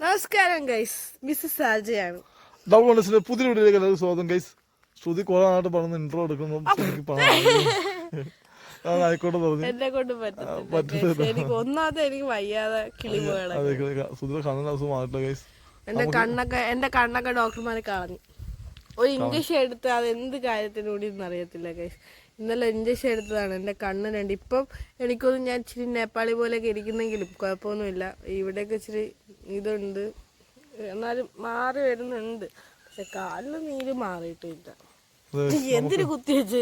നമസ്കാരം guys Mrs സാജയാണ് വണ്ടസിന്റെ പുതിയ വീഡിയോയിലേക്ക് എല്ലാവരും സ്വാഗതം ഗൈസ് ശ്രുതി കുറെ നാട്ട് പറഞ്ഞ് ഇൻട്രോ എടുക്കുന്നു. ആയിക്കോട്ടെ പറഞ്ഞു. എന്നെ കൊണ്ട്. എനിക്ക് ഒന്നാമത്തെ എനിക്ക് വയ്യാതെ ഗൈസ് എന്റെ കണ്ണൊക്കെ എന്റെ കണ്ണൊക്കെ ഡോക്ടർമാരെ കളഞ്ഞു. ഒരു ഇംഗ്ലീഷ് എടുത്ത് അത് എന്ത് കാര്യത്തിനൂടി അറിയത്തില്ല ഗൈസ് ഇന്നലെ ഇഞ്ചക്ഷൻ എടുത്തതാണ് എന്റെ കണ്ണ് രണ്ട്. ഇപ്പം എനിക്കൊന്നും ഞാൻ ഇച്ചിരി നേപ്പാളി പോലെയൊക്കെ ഇരിക്കുന്നെങ്കിലും കുഴപ്പമൊന്നുമില്ല. ഇവിടെയൊക്കെ ഇച്ചിരി ഇതുണ്ട്. എന്നാലും മാറി വരുന്നുണ്ട്. പക്ഷെ കാലിന് നീര് മാറിയിട്ടില്ല. എന്തിനു കുത്തി വെച്ച്?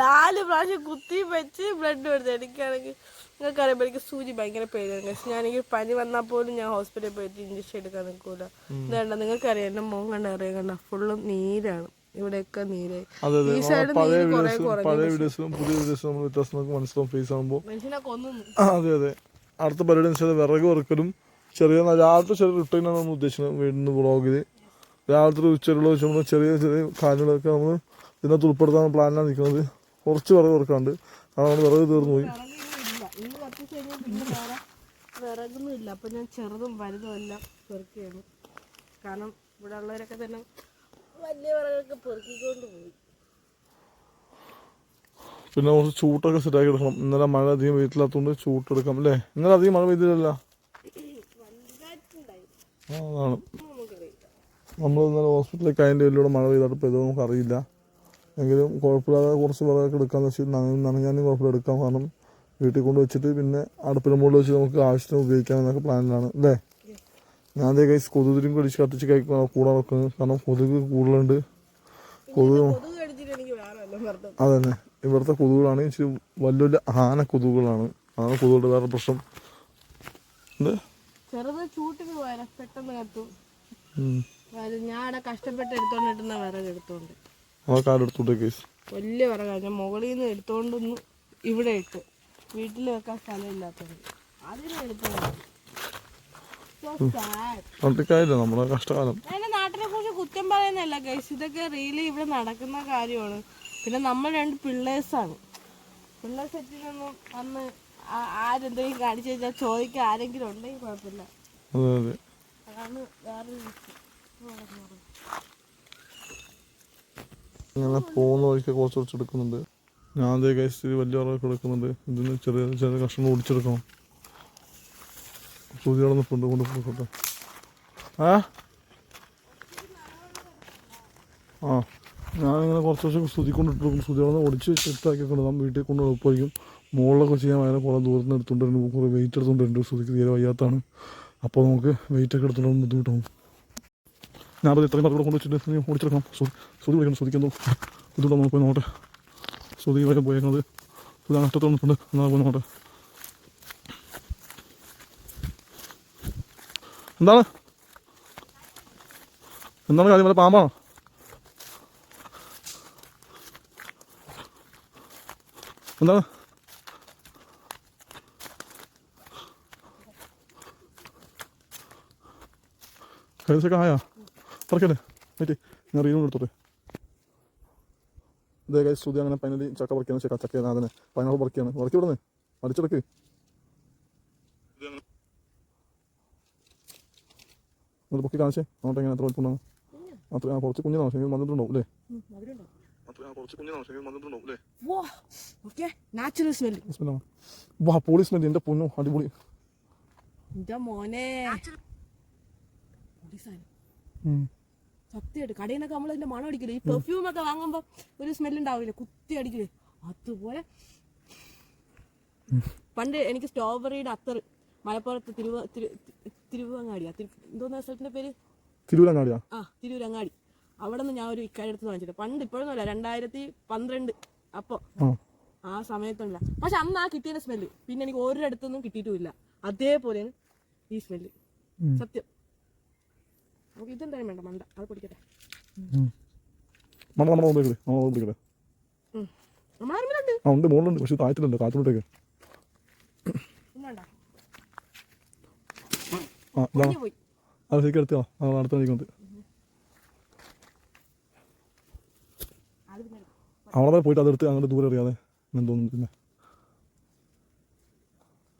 നാല് പ്രാവശ്യം കുത്തി വെച്ച് ബ്ലഡ് എടുത്ത്. എനിക്കാണെങ്കിൽ നിങ്ങൾക്ക് അറിയാം എനിക്ക് സൂചി ഭയങ്കര പേടിയാണ്. പക്ഷെ ഞാനെങ്കിൽ പനി വന്നാൽ പോലും ഞാൻ ഹോസ്പിറ്റലിൽ പോയിട്ട് ഇഞ്ചക്ഷൻ എടുക്കാൻ നിൽക്കൂല. എന്താ നിങ്ങൾക്കറിയാം എന്റെ മോൻ കണ്ട അറിയാം കണ്ട ഫുള്ളും നീരാണ്. ഇവിടെയൊക്കെ അതെ ഈ സൈഡ് പഴയ നീര് വീഡിയോസും പഴയ വീഡിയോസിലും പുതിയ വീഡിയോസിലും നമ്മൾ വ്യത്യാസം നമുക്ക് മനസ്സിലാവും ഫേസ് ആകുമ്പോൾ അതെ അതെ. അടുത്ത പരിപാടി എന്ന് വെച്ചാൽ വിറക് വറുക്കലും ചെറിയ രാവിലത്തെ ചെറിയ റിട്ടേണാണ് നമ്മൾ ഉദ്ദേശിക്കുന്നത് വീടിന്റെ വ്ളോഗിൽ രാവിലത്തെ ഒരു ഉച്ചയുള്ള നമ്മൾ ചെറിയ ചെറിയ കാര്യങ്ങളൊക്കെ നമ്മൾ ഇതിനകത്ത് ഉൾപ്പെടുത്താൻ പ്ലാനിലാണ് നിൽക്കുന്നത്. കുറച്ച് വിറക് വറുക്കാണ്ട് കാരണം നമ്മൾ വിറക് തീർന്നു പോയി. വിറകൊന്നും ഇല്ല. അപ്പൊ ഞാൻ ചെറുതും വലുതും എല്ലാം പെറുക്കിയാണ്. കാരണം ഇവിടെ ഉള്ളവരൊക്കെ തന്നെ വലിയ വിറകൊക്കെ പെറുക്കിക്കൊണ്ട് പോയി. പിന്നെ കുറച്ച് ചൂട്ടൊക്കെ സെറ്റാക്കി എടുക്കണം ഇന്നലെ മഴ അധികം വീട്ടിലാത്തതുകൊണ്ട് ചൂട്ടെടുക്കാം അല്ലേ? ഇന്നലെ അധികം മഴ പെയ്തില്ലല്ലോ? അതാണ്. നമ്മൾ ഇന്നലെ ഹോസ്പിറ്റലിലേക്ക് അതിന്റെ വലിയ മഴ പെയ്തിട്ട് പെയ്തോ നമുക്ക് അറിയില്ല. എങ്കിലും കുഴപ്പമില്ലാതെ കുറച്ച് വിറകൊക്കെ എടുക്കാമെന്ന് വെച്ച് നനഞ്ഞാലും കുഴപ്പമില്ല എടുക്കാം. കാരണം വീട്ടിൽ കൊണ്ട് വെച്ചിട്ട് പിന്നെ അടുപ്പിന് മുകളിൽ വെച്ച് നമുക്ക് ആവശ്യത്തിന് ഉപയോഗിക്കാം എന്നൊക്കെ പ്ലാനിലാണ് അല്ലേ? ഞാൻ അതേ കൈസ് കൊതുകുരും കടിച്ച് കത്തിച്ച് കഴിക്കും. കൂടെ നടക്കുന്നത് കാരണം കൊതുക് കൂടുതലുണ്ട്. കൊതുക് അതന്നെ. ഇവിടുത്തെ കൊതുകുകളാണ് ഇച്ചിരി വലിയ വലിയ ആന കൊതുകുകളാണ്. ആന കൊതുകുകളുടെ വേറെ പ്രശ്നം. ചെറുത് ചൂട്ടിന് പെട്ടെന്ന് കത്തും. ഞാൻ അവിടെ കഷ്ടപ്പെട്ട് എടുത്തോണ്ട് വിറക് എടുത്തോണ്ട്. വലിയ ഞാൻ മുകളിൽ നിന്ന് എടുത്തോണ്ടൊന്ന് ഇവിടെ ഇട്ട്. വീട്ടിൽ വെക്കാൻ സ്ഥലമില്ലാത്തതുകൊണ്ട് അതിന് എടുത്തോണ്ട് പണ്ടിക്കായില്ല നമ്മുടെ കഷ്ടകാലം. എന്റെ നാട്ടിനെ കുറിച്ച് കുറ്റം പറയുന്നല്ല ഗൈസ് ഇതൊക്കെ റിയലി ഇവിടെ നടക്കുന്ന കാര്യമാണ്. പിന്നെ നമ്മൾ രണ്ട് പിള്ളേഴ്സാണ്. പിള്ളേർ സെറ്റിനൊന്നും അന്ന് ആരെന്തെങ്കിലും കാണിച്ചു കഴിഞ്ഞാൽ ചോദിക്കാൻ ആരെങ്കിലും ഉണ്ടെങ്കിൽ കുഴപ്പമില്ല. അതെ അതെ. അതാണ് വേറൊരു. ഇങ്ങനെ പോകുന്ന വഴിക്ക് കുറച്ച് കുറച്ച് എടുക്കുന്നുണ്ട്. ഞാൻ അതേ കൈസ് വലിയ ഉറവൊക്കെ എടുക്കുന്നുണ്ട്. ഇതിന് ചെറിയ ചെറിയ കഷ്ണം ഓടിച്ചെടുക്കണം സൂചികളെ കൊണ്ട് കൊണ്ട് പോയിക്കോട്ടെ ആ ആ ഞാനിങ്ങനെ കുറച്ച് ദിവസം സ്തുതി കൊണ്ടിട്ട് സ്തുതികളൊന്ന് ഒടിച്ച് കൊണ്ട് നാം വീട്ടിൽ കൊണ്ട് എളുപ്പമായിരിക്കും മുകളിലൊക്കെ ചെയ്യാൻ ഭയങ്കര കുറേ ദൂരത്തിന് എടുത്തുകൊണ്ട് എടുത്തുകൊണ്ട് കുറേ വെയിറ്റ് എടുത്തുകൊണ്ട് സ്തുതിക്ക് തീരെ വയ്യാത്താണ് അപ്പോൾ നമുക്ക് വെയിറ്റ് ഒക്കെ എടുത്തുകൊണ്ട് ബുദ്ധിമുട്ടാവും ഞാനത് ഇത്രയും പേർ കൊണ്ട് വെച്ചിട്ട് നീ സ്തുതി വിളിക്കണം സ്തുതിക്കുന്നു ബുദ്ധിമുട്ടാണ് നമുക്ക് നോട്ടെ സ്തുതി വരെ പോയേക്കുന്നത് നഷ്ടത്തിൽ വന്നിട്ടുണ്ട് എന്നാൽ പോയി നോട്ടെ എന്താണ്? എന്താണ് കാര്യം? വല്ല പാമ്പാണോ? എന്താണ്? കൈസൊക്കെ ആയാ? പറക്കല്ലേ പറ്റി ഞാൻ റീലും എടുത്തോട്ടെ. ഇതേ കൈ ശ്രുതി അങ്ങനെ പൈനലി ചക്ക പറിക്കാന്ന് വെച്ചാൽ ചക്ക അതിനെ പൈനാപ്പിൾ പറിക്കുകയാണ് പറിക്കി വിടുന്നേ അടിച്ചെടുക്ക് എന്നിട്ട് പൊക്കി കാണിച്ചേ. എന്നിട്ട് എങ്ങനെ എത്ര വലിപ്പുണ്ടാവും അത്ര ആ കുറച്ച് കുഞ്ഞിനാണ് പക്ഷേ വന്നിട്ടുണ്ടാവും അല്ലേ? വാ, പോളീസ് സ്മെല്ല് എന്റെ പൊന്നു അടിപൊളി. സത്യമായിട്ട് കടയിൽ നിന്നൊക്കെ നമ്മൾ ഇതിന്റെ മണം അടിക്കില്ലേ? ഈ പെർഫ്യൂം ഒക്കെ വാങ്ങുമ്പോ ഒരു സ്മെൽ ഉണ്ടാവില്ലേ? കുത്തി അടിക്കില്ലേ? അതുപോലെ. പണ്ട് എനിക്ക് സ്ട്രോബെറിയുടെ അത്തർ മലപ്പുറത്ത് തിരുവ തിരു തിരുവങ്ങാടിയാ തിരു എന്തോന്നാ സ്ഥലത്തിന്റെ പേര്? തിരൂരങ്ങാടിയാ ആ തിരൂരങ്ങാടി അവിടെ നിന്ന് ഞാൻ ഒരു ഇക്കാര്യം എടുത്ത് വാങ്ങിച്ചത്. പണ്ട് ഇപ്പോഴൊന്നുമല്ല രണ്ടായിരത്തി പന്ത്രണ്ട് അപ്പോ. ആ. സമയത്തുള്ള പക്ഷെ അന്ന് ആ കിട്ടിയ സ്മെല്ല്. പിന്നെ എനിക്ക് ഒരിടത്തൊന്നും കിട്ടിയിട്ടുമില്ല. അതേപോലെ ഈ സ്മെല്ല്. സത്യം. നമുക്ക് ഇതെന്തായാലും വേണ്ട. മണ്ട. അത് കുടിക്കട്ടെ നമ്മുടെ നമ്മൾ ആ ഉണ്ട് മുകളിലുണ്ട് പക്ഷെ താഴത്തിലുണ്ട്. കാത്തിലോട്ടേക്ക് വേണ്ട ആ പോയി. എടുത്തോ ആ അടുത്ത നിൽക്കുന്നത് അത്. അവിടെ പോയിട്ട് അതെടുത്ത് അങ്ങോട്ട് ദൂരെ അറിയാതെ എന്ന് തോന്നുന്നു പിന്നെ.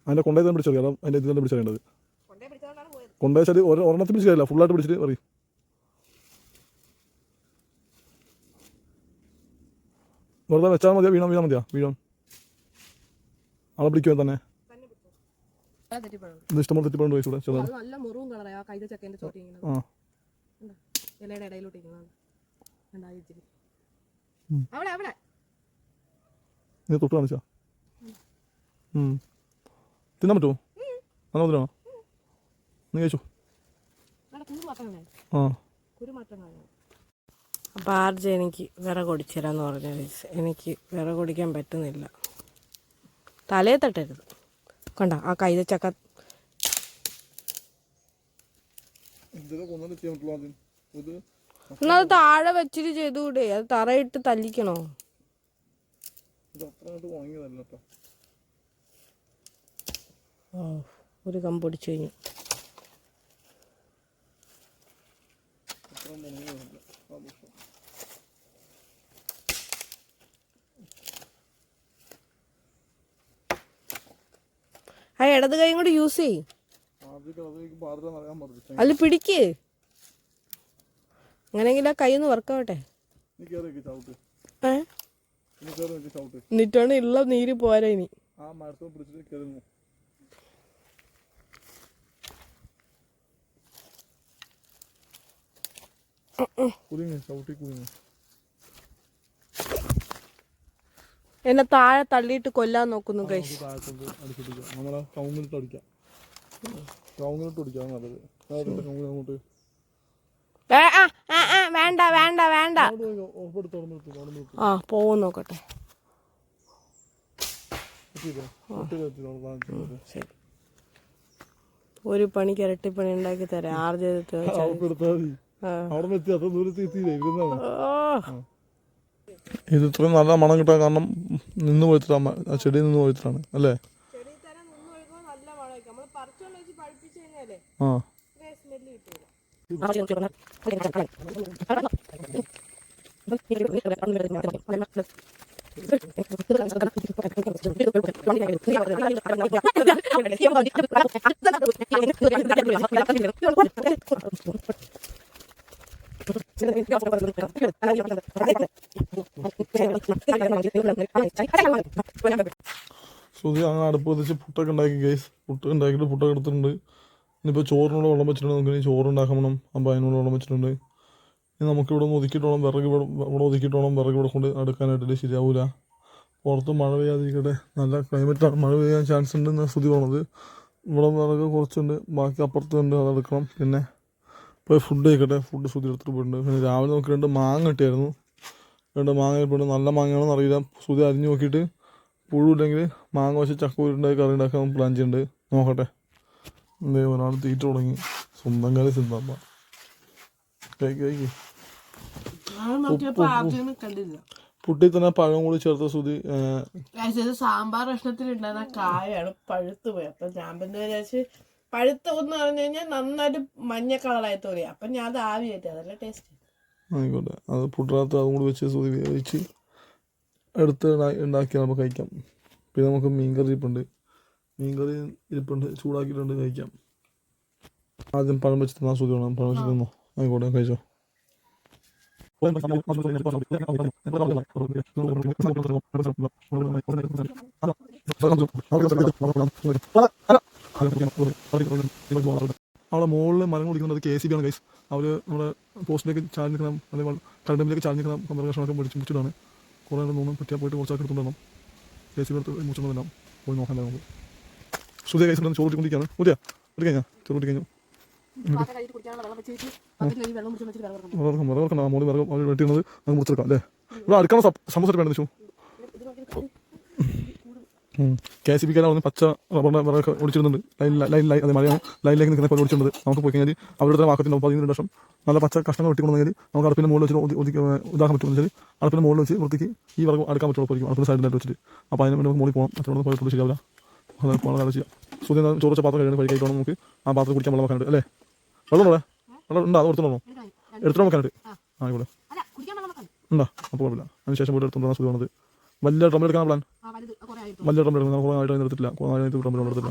അതിന്റെ കൊണ്ടേ പിടിച്ചറിയാം. അതിന്റെ ഇതിൽ തന്നെ പിടിച്ചറിയേണ്ടത്. കൊണ്ടേ കൊണ്ടുവച്ചാൽ ഒരെണ്ണത്തിൽ പിടിച്ചില്ല ഫുള്ളായിട്ട് പിടിച്ചിട്ട് പറയും വെറുതെ വെച്ചാൽ മതിയോ? വീണോ വീണാൽ മതിയോ? വീണോ. അവിടെ പിടിക്കുമോ തന്നെ. ഇത് ഇഷ്ടംപോലെ ഇവിടെ ചെറുതാണ് നല്ല മുറിവും കളറായി ആ കൈത ചക്കേന്റെ ചോട്ടി ഇങ്ങനെ ആ. ഇലയുടെ ഇടയിലോട്ട് ഇരിക്കുന്നതാണ് രണ്ടായി ഇച്ചിരി. ഉം. അവിടെ അവിടെ നീ തൊട്ട് കാണിച്ചാ? ഉം. തിന്നാൻ പറ്റുമോ? നല്ല മധുരമാണോ നീ കഴിച്ചു? അവിടെ കുരു മാത്രം കാണാം ആ. കുരു മാത്രം കാണാം അപ്പം ആർജ എനിക്ക് വിറക് ഒടിച്ചുതരാന്ന് പറഞ്ഞു എനിക്ക് വിറക് ഒടിക്കാൻ പറ്റുന്നില്ല. തലയെ തട്ടരുത്. കണ്ട ആ കൈതച്ചക്ക എന്നാ അത് താഴെ വെച്ചിട്ട് ചെയ്തുകൂടെ അത് തറയിട്ട് തല്ലിക്കണോ? ഒരു കമ്പൊടിച്ചു കഴിഞ്ഞു അത്ര ഉണങ്ങിയതല്ല ആ പ്രശ്നം ആ ഇടത് കൈ കൂടി യൂസ് ചെയ്യും. അല്ല അതിൽ പിടിക്ക്. അങ്ങനെങ്കിൽ ആ കൈ ഒന്ന് വർക്കാവട്ടെ എന്നിട്ടാണ് ഉള്ള നീര് പോരാ ഇനി. കുലുങ്ങ് ചവിട്ടി കുലുങ്ങ്. എന്നെ താഴെ തള്ളിയിട്ട് കൊല്ലാൻ നോക്കുന്നു വേണ്ട വേണ്ട വേണ്ട. ആ പോവും നോക്കട്ടെ. ശരി. ഒരു പണിക്ക് ഇരട്ടിപ്പണി ഉണ്ടാക്കി തരാം. ആർ ചെയ്തിട്ട് അവർക്ക് എടുത്താൽ മതി. ആ. അവിടെ നിന്ന് എത്തി അത്ര ദൂരത്ത് എത്തിയില്ലേ? ഇരുന്നാണ് ഓ. ഇത് ഇത്രയും നല്ല മണം കിട്ടാൻ കാരണം നിന്ന് പോയിട്ടാണ് ആ ചെടി നിന്ന് പോയിട്ടാണ് അല്ലേ? ആ. ശ്രുതി അങ്ങനെ അടുപ്പ് വെച്ച് പുട്ടൊക്കെ ഉണ്ടാക്കി ഗൈസ് പുട്ട് ഉണ്ടാക്കിയിട്ട് പുട്ടൊക്കെ എടുത്തിട്ടുണ്ട്. ഇനിയിപ്പോൾ ചോറിനുള്ള വെള്ളം വെച്ചിട്ടുണ്ട് നമുക്ക്. ഇനി ചോറ് ഉണ്ടാക്കാൻ അപ്പം അതിനുള്ള വെള്ളം വെച്ചിട്ടുണ്ട്. ഇനി നമുക്ക് ഇവിടെ ഒതുക്കിയിട്ടോളം വിറക് ഇവിടെ ഒതുക്കിയിട്ടോളം വിറക് ഇവിടെ കൊണ്ട് അടുക്കാനായിട്ട് ശരിയാവില്ല പുറത്ത് മഴ പെയ്യാതിരിക്കട്ടെ. നല്ല ക്ലൈമറ്റാണ് മഴ പെയ്യാൻ ചാൻസ് ഉണ്ടെന്ന് ശ്രുതി പറഞ്ഞത്. ഇവിടെ വിറക് കുറച്ചുണ്ട്. ബാക്കി അപ്പുറത്തുണ്ട്. അതെടുക്കണം പിന്നെ പോയി ഫുഡ് കഴിക്കട്ടെ. ഫുഡ് ശ്രുതി എടുത്തിട്ട് പോയിട്ടുണ്ട്. പിന്നെ രാവിലെ നോക്കി രണ്ട് മാങ്ങ കിട്ടിയായിരുന്നു. രണ്ട് മാങ്ങ കിട്ടിയിട്ടുണ്ട് നല്ല മാങ്ങയാണെന്ന് അറിയില്ല. ശ്രുതി അരിഞ്ഞ് നോക്കിയിട്ട് പുഴുവില്ലെങ്കിൽ മാങ്ങ വെച്ച് ചക്ക ചക്കൂരുണ്ടായി കറി ഉണ്ടാക്കാൻ പ്ലാൻ ചെയ്യുന്നുണ്ട് നോക്കട്ടെ. എന്തേ ഒരാൾ തീറ്റ തുടങ്ങി. സ്വന്തം കാലം സിദ്ധാമ്പ കഴിക്ക് കഴിക്ക് കണ്ടില്ല. പുട്ടി തന്നെ പഴം കൂടി ചേർത്ത സുതി സാമ്പാർ ഭക്ഷണത്തിൽ ഉണ്ടായിരുന്ന കായാണ് പഴുത്ത് പോയി. അപ്പൊ ഞാൻ പിന്നെ വിചാരിച്ച് പഴുത്ത് എന്ന് പറഞ്ഞു കഴിഞ്ഞാൽ നന്നായിട്ട് മഞ്ഞ കളറായി തോന്നി. അപ്പം ഞാൻ അത് ആവി കയറ്റി അതല്ല ടേസ്റ്റ് ആയിക്കോട്ടെ. അത് പുട്ടിനകത്ത് അതും കൂടി വെച്ച് സൂതി വേവിച്ച് എടുത്ത് ഉണ്ടാ- ഉണ്ടാക്കി നമുക്ക് കഴിക്കാം. പിന്നെ നമുക്ക് മീൻകറി ഇരിപ്പുണ്ട്. മീൻകറി ഇരിപ്പുണ്ട് ചൂടാക്കിയിട്ടുണ്ട് കഴിക്കാം. ആദ്യം പഴം വെച്ച് തന്നാൽ സൂതി വേണം. പഴം വെച്ച് തന്നോ? ആയിക്കോട്ടെ കഴിച്ചോ. അവിടെ മുകളിൽ മരം കുടിക്കുന്നത് കെ സി ബി ആണ് ഗൈസ് അവർ നമ്മുടെ പോസ്റ്റിലേക്ക് ചാടി നിൽക്കണം അതേപോലെ കരണ്ടിലേക്ക് ചാടി നിൽക്കണം കമ്പർ കഷ്ണമൊക്കെ പിടിച്ച് പിടിച്ചിട്ടാണ് കുറേ നേരം തോന്നും പറ്റിയാൽ പോയിട്ട് കുറച്ചൊക്കെ എടുത്തുകൊണ്ടാണ് കെ സി ബി എടുത്ത് മുറിച്ചോണ്ടെല്ലാം പോയി നോക്കാൻ നമുക്ക് സുധേ ഉണ്ടെന്ന് ചോറ് കൂട്ടിക്കൊണ്ടിരിക്കുകയാണ് ഊരിയാ ഒരു കഴിഞ്ഞാൽ ചോറ് വെറുതെ കഴിഞ്ഞു? വിറകം വിറകൊക്കെ മോളി വിറകം വെട്ടിയിരുന്നത് നമുക്ക് മുറിച്ചെടുക്കാം അല്ലേ? ഇവിടെ അടുക്കാൻ സമൂസ വേണം വെച്ചു കെ സി ബിക്കാരെ അവിടെ പച്ച റബ്ബറിന്റെ വിറകൊക്കെ ഒടിച്ചിരുന്നുണ്ട് ലൈൻ ലൈൻ ലൈൻ അതേ മഴയാണ് ലൈനിലേക്ക് നിൽക്കുന്ന പോലെ ഓടിച്ചിട്ടുണ്ട് നമുക്ക് പോയി കഴിഞ്ഞാൽ അവരുടെ വാക്കത്തിന്റെ പതിനൊന്ന് ലക്ഷം. നല്ല പച്ച കഷ്ണങ്ങൾ വെട്ടിക്കൊണ്ടെങ്കിൽ നമുക്ക് അടുപ്പിന്റെ മുകളിൽ വെച്ച് ഉദാഹരണം ഒതുക്കി ഇതാക്കാൻ പറ്റുമെന്ന് വെച്ചാൽ അടുപ്പിന്റെ മുകളിൽ വെച്ച് വൃത്തിക്ക് ഈ വിറക് അടുക്കാൻ പറ്റുള്ളൂ പോയിരിക്കും അടുപ്പിന്റെ സൈഡിലായിട്ട് വെച്ചിട്ട്. അപ്പോൾ അതിന് വേണ്ടി നമുക്ക് മുകളിൽ പോകണം മറ്റൊന്നും പോയിട്ട് ശരിയാവില്ല അതാണ് പോകണം കാര്യം ചെയ്യാം. സൂര്യ ചോറ് വെച്ച പാത്രം കഴിഞ്ഞ് കഴിക്കണം നമുക്ക് ആ പാത്രം കുടിക്കാൻ വെള്ളം വെക്കാനായിട്ട്. അല്ലേ? വെള്ളം ഉണ്ടോ വെള്ളം ഉണ്ടോ? അത് എടുത്തോളൂ എടുത്തോളം ആ. ആയിക്കോട്ടെ ഉണ്ടോ? അപ്പോൾ കുഴപ്പമില്ല. അതിന് ശേഷം പോയിട്ട് എടുത്തോണ്ടാണ് സുഖമാണത്. വലിയ ഡ്രമ്മിൽ എടുക്കാൻ പ്ലാൻ വലിയ ഡ്രമ്മിൽ എടുക്കണം കുറേ ആയിട്ട് എടുത്തിട്ടില്ല. കുറേ ആയിട്ട് ഡ്രമ്മിൽ എടുത്തിട്ടില്ല.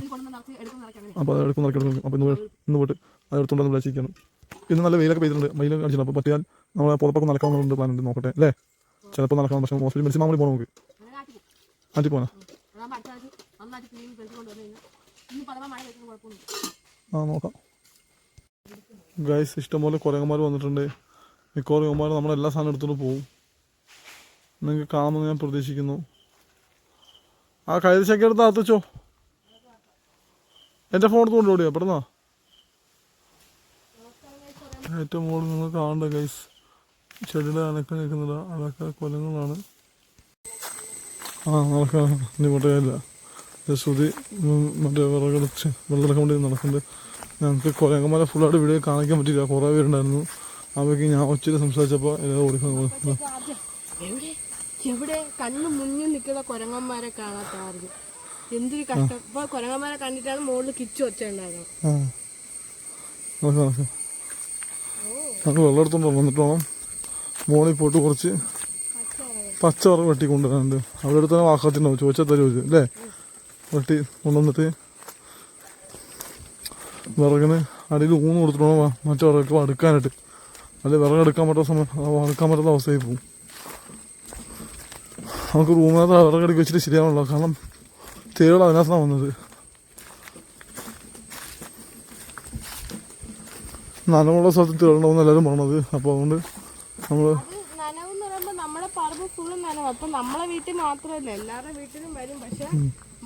അപ്പോൾ അത് എടുക്കും ഇറക്കി എടുക്കും അപ്പോൾ ഇന്ന് ഇന്ന് പോയിട്ട് അത് എടുത്തുകൊണ്ടെന്ന് വിളിച്ചിരിക്കണം ഇന്ന് നല്ല വെയിലൊക്കെ പെയ്തിട്ടുണ്ട്. വെയിൽ കാണിച്ചിട്ടുണ്ട്. അപ്പോൾ പറ്റിയാൽ നമ്മളെ പുറത്തൊക്കെ നടക്കാമെന്നുണ്ട് പ്ലാൻ ഉണ്ട്. നോക്കട്ടെ അല്ലേ? ചിലപ്പോൾ നടക്കാം പക്ഷേ ഹോസ്പിറ്റൽ മെഡിസിൻ മാമൂലി പോകണം നമുക്ക്. മാറ്റി പോകാം ആ നോക്കാം. ഗൈസ് ഇഷ്ടംപോലെ കുരങ്ങന്മാർ വന്നിട്ടുണ്ട്. മിക്കവാറും ഇവന്മാർ നമ്മുടെ എല്ലാ സാധനം എടുത്തുകൊണ്ട് പോകും നിങ്ങൾക്ക് കാണുമെന്ന് ഞാൻ പ്രതീക്ഷിക്കുന്നു. ആ കൈതച്ചക്ക എടുത്ത് അത്തച്ചോ എന്റെ ഫോൺ എടുത്തുകൊണ്ട് ഓടിയോ പെട്ടെന്നാ ഏറ്റവും മുകളിൽ നിങ്ങൾ കാണണ്ട ഗൈസ് ചെടിയുടെ അനക്കം നിൽക്കുന്നില്ല അതൊക്കെ കൊലങ്ങളാണ്. ആ നടക്കാം ഇനി മുട്ടയില്ല ശ്രുതി മറ്റേ മറ്റേ വിറകടച്ച് വെള്ളത്തിലൊക്കെ കൊണ്ട് നടക്കുന്നുണ്ട്. ഞങ്ങൾക്ക് കൊലങ്ങന്മാരെ ഫുള്ളായിട്ട് വീഡിയോ കാണിക്കാൻ പറ്റില്ല കുറേ പേരുണ്ടായിരുന്നു. അവയ്ക്ക് ഞാൻ ഒച്ചയിൽ സംസാരിച്ചപ്പോൾ എല്ലാവരും ഓടിക്കുന്നു എവിടെ കണ്ണു മുന്നിൽ നിൽക്കുന്ന കുരങ്ങന്മാരെ കാണാത്തായിരുന്നു എന്തൊരു കഷ്ടം. ഇപ്പൊ കുരങ്ങന്മാരെ കണ്ടിട്ടാണ് മുകളിൽ കിച്ചു വെച്ചിട്ടുണ്ടായിരുന്നു മോളിൽ പോയിട്ട് കുറച്ച് പച്ചവറ വെട്ടി കൊണ്ടുവരാനുണ്ട് അടുത്ത് തന്നെ വാക്കത്തിണ്ടാവും. ചോദിച്ചാൽ തരുമോ അല്ലേ? വെട്ടി കൊണ്ടുവന്നിട്ട് വിറകിന് അടിയിൽ ഊന്ന് കൊടുത്തിട്ട് വേണം അടുക്കാനായിട്ട് അല്ലെ വിറകെടുക്കാൻ പറ്റുന്ന സമയം അടുക്കാൻ പറ്റുന്ന അവസ്ഥയായി പോകും നമുക്ക് റൂമിനകത്ത് വിറകടുക്കി വെച്ചിട്ട് ശരിയാവണല്ലോ. കാരണം തേകൾ അതിനകത്താണ് വന്നത്. നനവുള്ള സ്ഥലത്ത് തേടണമെന്ന് എല്ലാവരും പറഞ്ഞത്. അപ്പോൾ അതുകൊണ്ട് നമ്മൾ അത് അപ്പൊ നമ്മളെ വീട്ടിൽ മാത്രമല്ല എല്ലാവരുടെ വീട്ടിലും വരും. പക്ഷെ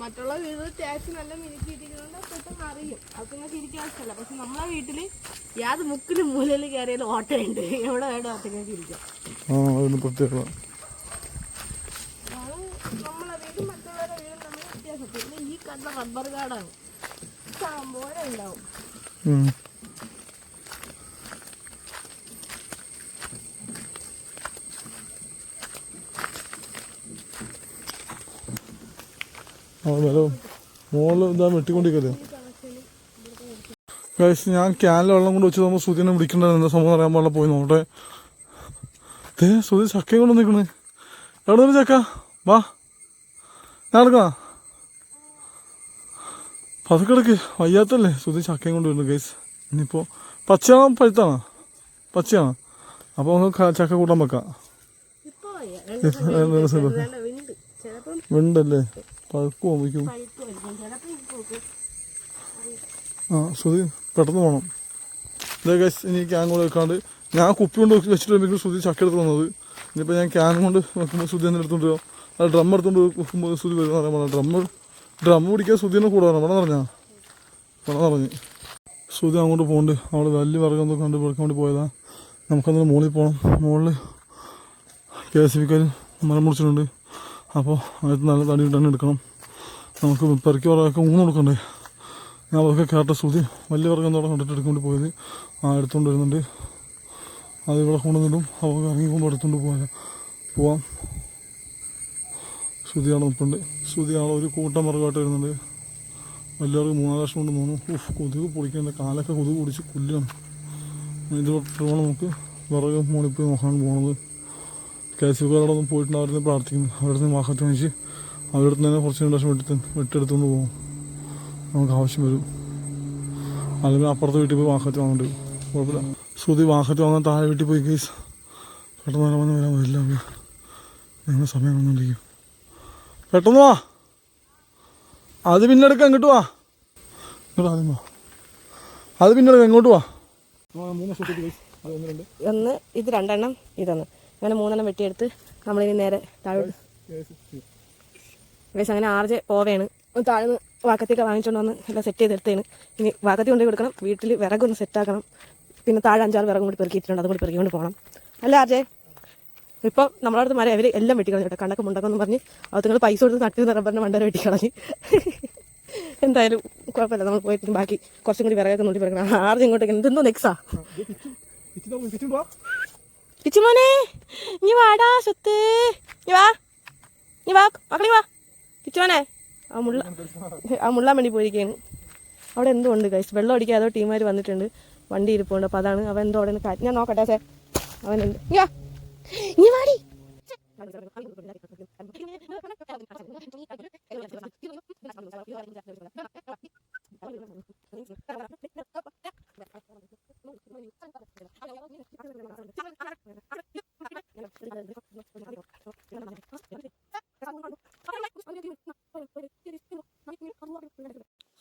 മറ്റുള്ള വീടുകൾ ടാക്സ് നല്ല മിനുക്കിയിട്ടിരിക്കുന്നതുകൊണ്ട് പെട്ടെന്ന് അറിയും. അത് നിങ്ങൾക്ക് ഇരിക്കാൻ ആവശ്യമില്ല പക്ഷെ നമ്മളെ വീട്ടിൽ യാത് മുക്കിലും മൂലയിൽ കയറിയാലും ഓട്ടയുണ്ട്. എവിടെ വേണം ഇരിക്കാം ആ അതിന് പ്രത്യേകത അതാണ് നമ്മളെ വീടും മറ്റുള്ളവരുടെ വീടും തമ്മിൽ വ്യത്യാസം ഈ റബ്ബർ കാടാണ്. മോൾ ഇതാ വെട്ടിക്കൊണ്ടിരിക്കല്ലേ കഴിച്ച് ഞാൻ ക്യാനിൽ വെള്ളം കൊണ്ട് വെച്ച് നമ്മൾ സുധീനെ വിളിക്കണ്ടായിരുന്നു. എന്താ സംഭവം അറിയാൻ പാടില്ല പോയി നോട്ടെ ദേ സുതി ചക്കയും കൊണ്ട് നിൽക്കണേ എവിടെ നിന്ന് ചക്ക? വാ. ഞാൻ എടുക്കാം പതുക്കെ വയ്യാത്തല്ലേ? സുധി ചക്കയും കൊണ്ട് വരുന്നു ഗൈസ് ഇനിയിപ്പോൾ പച്ചയാണോ പഴുത്താണോ? പച്ചയാണോ? അപ്പോൾ നമുക്ക് ചക്ക കൂട്ടാൻ വെക്കാം. വെണ്ടല്ലേ? പഴുക്കുമോ വയ്ക്കും. ആ ശ്രുതി പെട്ടെന്ന് പോകണം ഇതേ ഗൈസ് ഇനി ക്യാൻ കൂടെ വെക്കാണ്ട് ഞാൻ കുപ്പി കൊണ്ട് വെച്ചിട്ട് വരുമ്പോൾ ശ്രുതി ചക്ക എടുത്ത് വന്നത് ഇനിയിപ്പോൾ ഞാൻ ക്യാൻ കൊണ്ട് വെക്കുമ്പോൾ ശ്രുതി എന്നെടുത്തോണ്ട് എടുത്തോണ്ട് വരും. അത് ഡ്രം എടുത്തുകൊണ്ട് വെക്കുമ്പോൾ ശ്രുതി വരുന്ന പറയാൻ പറഞ്ഞു ഡ്രം പിടിക്കാൻ സുധീനെ കൂടെ വേണം വേണം പറഞ്ഞാ? വേണം പറഞ്ഞ്. സുധി അങ്ങോട്ട് പോകുന്നുണ്ട് അവിടെ വലിയ വർഗം വർഗം കണ്ട് പിടിക്കാൻ വേണ്ടി പോയതാ. നമുക്കന്നേരം മുകളിൽ പോകണം മുകളിൽ കെ എസ് ബിക്കാർ മരം അപ്പോൾ അതിന് നല്ല തടി തന്നെ എടുക്കണം. നമുക്ക് പെറുക്കി വറകൊക്കെ ഊന്ന് കൊടുക്കണ്ടേ? ഞാൻ അതൊക്കെ കേട്ട സുധി വലിയ വർഗം എന്തോടെ കണ്ടിട്ട് എടുക്കൊണ്ട് പോയത്. ആ എടുത്തുകൊണ്ട് വരുന്നുണ്ട്. അത് ഇവിടെ കൊണ്ടുവന്നിട്ടും അവർക്ക് പോകുമ്പോൾ എടുത്തുകൊണ്ട് പോകാൻ പോവാം. ശ്രുതിയാണ് നിൽപ്പുണ്ട് ശ്രുതിയാണ് ഒരു കൂട്ടം വർഗമായിട്ട് വരുന്നുണ്ട്. വലിയവർക്ക് മൂന്നാകാശം കൊണ്ട് തോന്നുന്നു. ഉഫ് കൊതുക് പൊളിക്കേണ്ട കാലൊക്കെ കൊതുക് പൊടിച്ച് കൊല്ലുകയാണ്. ഇത് വേണം നമുക്ക് വിറക് പോയി നോക്കാൻ പോകണത് കെ എസ് പോയിട്ടുണ്ട്. അവരുടെ പ്രാർത്ഥിക്കുന്നു. അവരുടെ നിന്ന് വാഹത്ത് വാങ്ങിച്ച് അവരുടെ തന്നെ കുറച്ച് ലക്ഷം വെട്ടി വെട്ടിയെടുത്തുകൊണ്ട് പോകും. നമുക്ക് ആവശ്യം വരും. അല്ലെങ്കിൽ അപ്പുറത്തെ വീട്ടിൽ പോയി വാഹത്ത് വാങ്ങേണ്ടി വരും. കുഴപ്പമില്ല. ശ്രുതി വാഹത്ത് വാങ്ങാൻ താഴെ വീട്ടിൽ പോയി കേസ് പെട്ടെന്ന് വരാമെന്ന് വരാൻ വരില്ല നിങ്ങൾ സമയം വന്നുകൊണ്ടിരിക്കും പെട്ടെന്ന് വാ. അത് പിന്നെ എടുക്കാം ഇങ്ങോട്ട് വാ. ഇങ്ങോട്ട് വാ. അത് പിന്നെ എടുക്കാം ഇങ്ങോട്ട് വാ. ഒന്ന് ഇത് രണ്ടെണ്ണം ഇതൊന്ന്. അങ്ങനെ മൂന്നെണ്ണം വെട്ടിയെടുത്ത് നമ്മളിനി നേരെ താഴോട്ട്. വേസ് അങ്ങനെ ആർജെ പോവേണ് താഴ്ന്ന് വാക്കത്തിയൊക്കെ വാങ്ങിച്ചുകൊണ്ട് വന്ന് എല്ലാം സെറ്റ് ചെയ്തെടുത്തേന് ഇനി വാക്കത്തി കൊണ്ടുപോയി കൊടുക്കണം. വീട്ടിൽ വിറകൊന്ന് സെറ്റാക്കണം പിന്നെ താഴെ അഞ്ചാറ് വിറകും കൂടി പെറുക്കിയിട്ടുണ്ട്. അതും കൂടി പെറുക്കിക്കൊണ്ട് പോകണം അല്ല ആർജെ ഇപ്പോൾ നമ്മളെ അടുത്ത് മരം അവർ എല്ലാം വെട്ടിക്കളഞ്ഞു കേട്ടോ. കണ്ണൊക്കെ മുണ്ടൊക്കെ പറഞ്ഞ് അത് നിങ്ങൾ പൈസ കൊടുത്ത് നട്ടി റബ്ബറിന്റെ മണ്ടര വെട്ടിക്കളഞ്ഞ്. എന്തായാലും കുഴപ്പമില്ല നമ്മൾ പോയിട്ട് ബാക്കി കുറച്ചും കൂടി വിറകൊക്കെ നോക്കി പറയണം ആർജ് ഇങ്ങോട്ടേക്ക് എന്തെന്തോ നെക്സാ കിച്ചുമോനെ നീ വാടാ സ്വത്ത്. നീ വാ. നീ വാ മക്കളി വാ. കിച്ചുമോനെ ആ മുള്ള ആ മുള്ളാൻ വേണ്ടി പോയിരിക്കുകയാണ്. അവിടെ എന്തോ ഉണ്ട് കഴിച്ച് വെള്ളം അടിക്കാൻ ടീമുകാർ വന്നിട്ടുണ്ട്. വണ്ടി ഇരിപ്പുണ്ട്. അപ്പോൾ അതാണ് അവൻ എന്തോ അവിടെ ഞാൻ നോക്കട്ടെ സേ അവൻ നീ വാ. നീ വാടി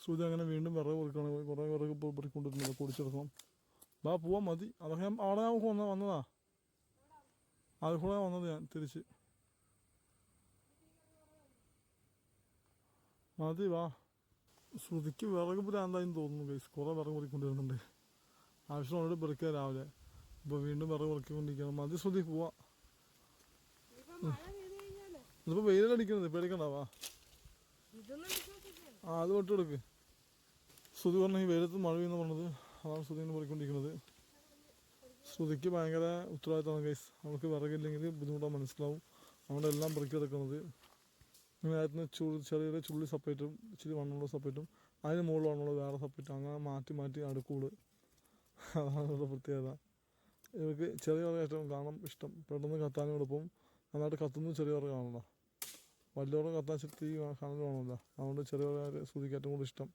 സൂര്യ അങ്ങനെ വീണ്ടും വിറക് പൊറുക്കാണ് കുറേ വിറക് പൊറുക്കൊണ്ടിരുന്നത് പൊടിച്ചെടുക്കണം. ബാ പോവാൻ മതി. അതൊക്കെ ഞാൻ അവിടെ ഞാൻ വന്നതാ. അത് കൂടെ വന്നത് ഞാൻ തിരിച്ച്. മതി വാ. ശ്രുതിക്ക് വിറക് ഭ്രാന്തായെന്ന് തോന്നുന്നു ഗൈസ് കുറേ വിറക് പൊറിക്കൊണ്ടിരുന്നുണ്ട് ആവശ്യമുള്ളത് പെറുക്കുക രാവിലെ. ഇപ്പോൾ വീണ്ടും വിറക് കൊണ്ടിരിക്കണം മതി ശ്രുതി പോവാ. ഇതിപ്പോൾ വെയിലടിക്കുന്നത് പേടിക്കണ്ട വാ. ആ അത് വിട്ട് കൊടുക്ക് ശ്രുതി പറഞ്ഞ ഈ വെയിലത്ത് മഴ പെയ്യുന്ന പറഞ്ഞത്. അതാണ് ശ്രുതി ഇങ്ങനെ പോയിക്കൊണ്ടിരിക്കുന്നത് ശ്രുതിക്ക് ഭയങ്കര ഉത്തരവാദിത്തമാണ് ഗൈസ്. അവൾക്ക് വിറകില്ലെങ്കിൽ ബുദ്ധിമുട്ടാണ് മനസ്സിലാവും. അതുകൊണ്ട് എല്ലാം പെറുക്കി എടുക്കുന്നത്. അതിനകത്ത് ചുള്ളി ചെറിയ ചെറിയ ചുള്ളി സെപ്പറേറ്റും ഇച്ചിരി വണ്ണമുള്ള സെപ്പറേറ്റും അതിന് മുകളിൽ വണ്ണമുള്ള വേറെ സെപ്പറേറ്റും അങ്ങനെ മാറ്റി മാറ്റി അടുക്കൂട്. അതാണ് ഇവരുടെ പ്രത്യേകത. ഇവർക്ക് ചെറിയ വിറക് കാണാൻ ഇഷ്ടം. പെട്ടെന്ന് കത്താനും എളുപ്പം. നന്നായിട്ട് കത്തുന്നു ചെറിയ വിറക് കാണണ്ട വലിയവരുടെ കത്താൻ ശക്തി കാണാൻ വേണമല്ലോ. അതുകൊണ്ട് ചെറിയ വിറക് ശ്രുതിക്ക് ഏറ്റവും കൂടുതൽ ഇഷ്ടം.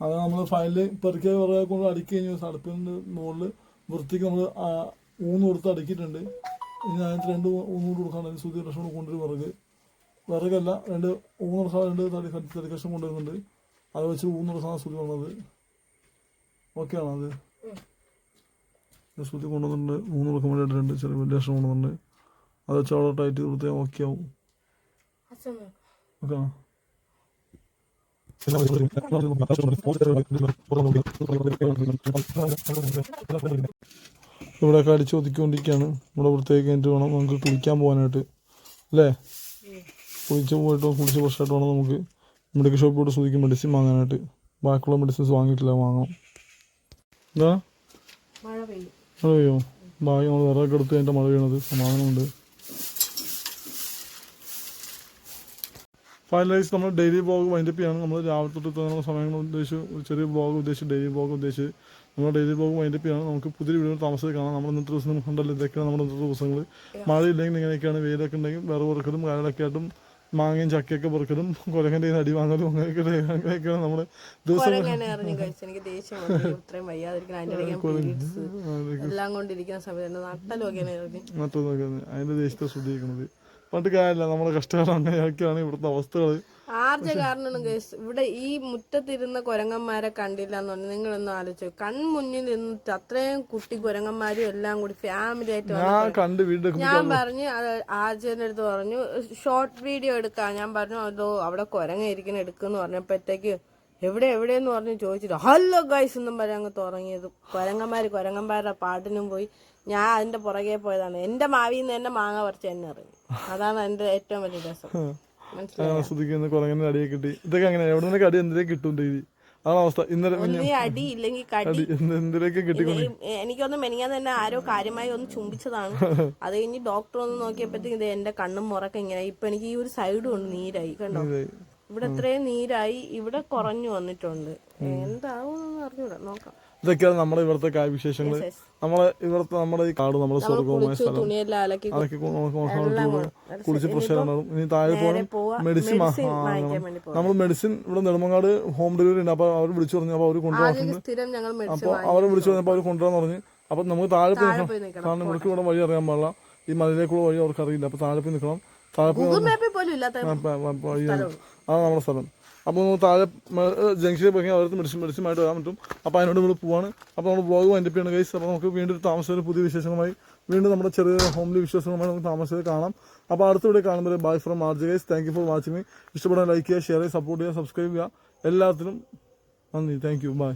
അത് നമ്മൾ ഫയലിൽ പെറുക്കിയ വിറകെ കൊണ്ട് അടുക്കി കഴിഞ്ഞ അടുപ്പിന്റെ മുകളിൽ വൃത്തിക്ക് നമ്മൾ ഊന്ന് കൊടുത്ത് അടുക്കിയിട്ടുണ്ട്. ഇനി അതിനകത്ത് രണ്ട് ഊന്ന് കൂടി സുതി ലക്ഷം കൂടെ കൊണ്ടുവരും വിറക്. വിറകല്ല രണ്ട് ഊന്ന് കൊടുക്കാൻ രണ്ട് തടി തടി കഷ്ണം കൊണ്ടുവരുന്നുണ്ട്. അത് വെച്ച് ഊന്ന് കൊടുക്കാൻ സുധി വന്നത്. ഓക്കെ ആണോ അത്? സുതി കൊണ്ടുവന്നിട്ടുണ്ട്. കൊടുക്കാൻ വേണ്ടി രണ്ട് ചെറിയ വലിയ കഷ്ണം കൊണ്ടുവന്നിട്ടുണ്ട്. അത് വെച്ച് അവിടെ ടൈറ്റ് കൊടുത്താൽ ഓക്കെ ആവും. ഓക്കെ ആണോ? ഇവിടെയൊക്കെ അടിച്ച് ഒതുക്കിക്കൊണ്ടിരിക്കുകയാണ് ഇവിടെ വൃത്തിയാക്കി കഴിഞ്ഞിട്ട് വേണം നമുക്ക് കുളിക്കാൻ പോകാനായിട്ട്. അല്ലേ? കുളിച്ച് പോയിട്ട് കുളിച്ച് ഫ്രഷായിട്ട് വേണം നമുക്ക് മെഡിക്കൽ ഷോപ്പിൽ പോയിട്ട് സുതിക്ക് മെഡിസിൻ വാങ്ങാനായിട്ട്. ബാക്കിയുള്ള മെഡിസിൻസ് വാങ്ങിയിട്ടില്ല വാങ്ങണം എന്താ? മഴ പെയ്യും. ബാഗ് നമ്മൾ വിറകൊക്കെ എടുത്ത് കഴിഞ്ഞിട്ട് മഴ പെയ്യണത് സമാധാനമുണ്ട്. ഫൈനലൈസ് നമ്മൾ ഡെയിലി ബ്ലോഗ് വൈൻഡപ്പ് ചെയ്യാണ്. നമ്മൾ രാവിലെ തൊട്ട് തുടങ്ങുന്ന സമയങ്ങൾ ഉദ്ദേശിച്ച് ഒരു ചെറിയ ബ്ലോഗ് ഉദ്ദേശിച്ച് ഡെയിലി ബ്ലോഗ് ഉദ്ദേശിച്ച് നമ്മൾ ഡെയിലി ബ്ലോഗ് വൈൻഡപ്പ് ചെയ്യാണ്. നമുക്ക് പുതിയ വീഡിയോ താമസിച്ച് കാണാം. നമ്മൾ ഇന്നത്തെ ദിവസം ഉണ്ടല്ലോ. ഇതൊക്കെയാണ് നമ്മുടെ ഇന്നത്തെ ദിവസങ്ങൾ മഴയില്ലെങ്കിൽ ഇങ്ങനെയൊക്കെയാണ്. വെയിലൊക്കെ ഉണ്ടെങ്കിൽ വേറെ പുറക്കലും കാര്യങ്ങളൊക്കെ ആയിട്ടും മാങ്ങയും ചക്കയൊക്കെ പുറക്കലും കുരങ്ങന്റെ അടി വാങ്ങലും അങ്ങനെയൊക്കെ അങ്ങനെയൊക്കെയാണ് നമ്മുടെ നോക്കുന്നത് അതിന്റെ ദേശത്തെ ശ്രദ്ധിക്കുന്നത്. പണ്ട് കാര്യമില്ല നമ്മുടെ കഷ്ടകാലം അങ്ങനെയൊക്കെയാണ് ഇവിടുത്തെ അവസ്ഥകൾ ആർജ കാരണം ഗൈസ് ഇവിടെ ഈ മുറ്റത്തിരുന്ന കുരങ്ങന്മാരെ കണ്ടില്ല എന്ന് പറഞ്ഞു നിങ്ങളൊന്ന് ആലോചിച്ചു കൺമുന്നിൽ നിന്നിട്ട് അത്രയും കുട്ടി കുരങ്ങന്മാരും എല്ലാം കൂടി ഫാമിലി ആയിട്ട് ഞാൻ പറഞ്ഞു ആർജന്റെ അടുത്ത് പറഞ്ഞു ഷോർട്ട് വീഡിയോ എടുക്കാം. ഞാൻ പറഞ്ഞു അതോ അവിടെ കുരങ്ങ ഇരിക്കുന്ന എടുക്കുന്ന പറഞ്ഞപ്പോഴത്തേക്ക് എവിടെ എവിടെയെന്ന് പറഞ്ഞു ചോദിച്ചിട്ട് ഹലോ ഗൈസ് എന്നും പറഞ്ഞ് അങ്ങ് തുടങ്ങിയത് കുരങ്ങന്മാര് കുരങ്ങന്മാരുടെ പാട്ടിനും പോയി. ഞാൻ അതിന്റെ പുറകെ പോയതാണ്. എന്റെ മാവിന്ന് എന്റെ മാങ്ങ പറിച്ച് എന്നെ അറിഞ്ഞു അതാണ് എന്റെ ഏറ്റവും വലിയ രസം. മനസ്സിലായി? ശ്രദ്ധിക്കുന്ന കുരങ്ങനെ അടിയെ കിട്ടി. ഇതൊക്കെ അങ്ങനെ എവിടെ നിന്നൊക്കെ അടി എന്തിനേക്ക് കിട്ടും രീതി അതാണ് അവസ്ഥ. ഇന്നലെ അടി ഇല്ലെങ്കിൽ കടി. അടി എന്ത് എന്തിനൊക്കെ കിട്ടി പിന്നെ ഈ- എനിക്കൊന്ന് മെനിങ്ങാൻ തന്നെ ആരോ കാര്യമായി ഒന്ന് ചുംബിച്ചതാണ്. അത് കഴിഞ്ഞ് ഡോക്ടർ ഒന്ന് നോക്കിയപ്പോഴത്തേക്ക് ഇത് എന്റെ കണ്ണും മുറക്ക ഇങ്ങനെ ഇപ്പൊ എനിക്ക് ഈ ഒരു സൈഡും ഉണ്ട് നീരായി കണ്ടോ? ഇവിടെ ഇത്രയും നീരായി ഇവിടെ കുറഞ്ഞു വന്നിട്ടുണ്ട്. എന്താവും അറിഞ്ഞൂടാ. നോക്കാം. ഇതൊക്കെയാണ് നമ്മുടെ ഇവിടുത്തെ കാര്യവിശേഷങ്ങൾ. നമ്മളെ ഇവിടുത്തെ നമ്മുടെ ഈ കാട് നമ്മുടെ സ്വർഗവുമായ സ്ഥലം. അലക്കി. കുളിച്ച് ഫ്രഷ് ആയിട്ടുണ്ടാവും ഇനി താഴെ പോകണം. മെഡിസിൻ നമ്മൾ മെഡിസിൻ ഇവിടെ നെടുമങ്ങാട് ഹോം ഡെലിവറി ഉണ്ട്. അപ്പൊ അവർ വിളിച്ചു പറഞ്ഞു. അപ്പൊ അവർ കൊണ്ടുപോകാൻ അപ്പൊ അവരെ വിളിച്ചു പറഞ്ഞപ്പോൾ അവർ കൊണ്ടുവരാൻ പറഞ്ഞു. അപ്പൊ നമുക്ക് താഴെ പോയി നിൽക്കണം. കാരണം ഇവർക്ക് ഇവിടെ വഴി അറിയാൻ പാടില്ല. ഈ മലയിലേക്കുള്ള വഴി അവർക്ക് അറിയില്ല അപ്പൊ താഴെ പോയി നിൽക്കണം. താഴെ പോയി വഴിയാണ് അതാണ് നമ്മുടെ സ്ഥലം. അപ്പോൾ നമ്മൾ താഴെ ജംഗ്ഷനിൽ പോയി അവർക്ക് മെഡിസിൻ മെഡിസിനായിട്ട് വരാൻ പറ്റും. അപ്പോൾ അതിനോട് നമ്മൾ പോവാണ്. അപ്പോൾ നമ്മൾ ബ്ലോഗ് വൈൻഡപ്പ് ചെയ്യണം ഗൈസ് അപ്പോൾ നമുക്ക് വീണ്ടും ഒരു താമസം ഒരു പുതിയ വിശേഷങ്ങളുമായി വീണ്ടും നമ്മുടെ ചെറിയ ഹോംലി വിശ്വാസങ്ങളുമായി നമുക്ക് താമസത്തിൽ കാണാം. അപ്പോൾ അടുത്ത വീഡിയോ കാണുമ്പോൾ bye from മാർജ് guys thank you for watching ഇഷ്ടപ്പെടാൻ ലൈക്ക് ചെയ്യുക ഷെയർ ചെയ്യുക സപ്പോർട്ട് ചെയ്യുക സബ്സ്ക്രൈബ് ചെയ്യുക. എല്ലാത്തിനും നന്ദി. Thank you by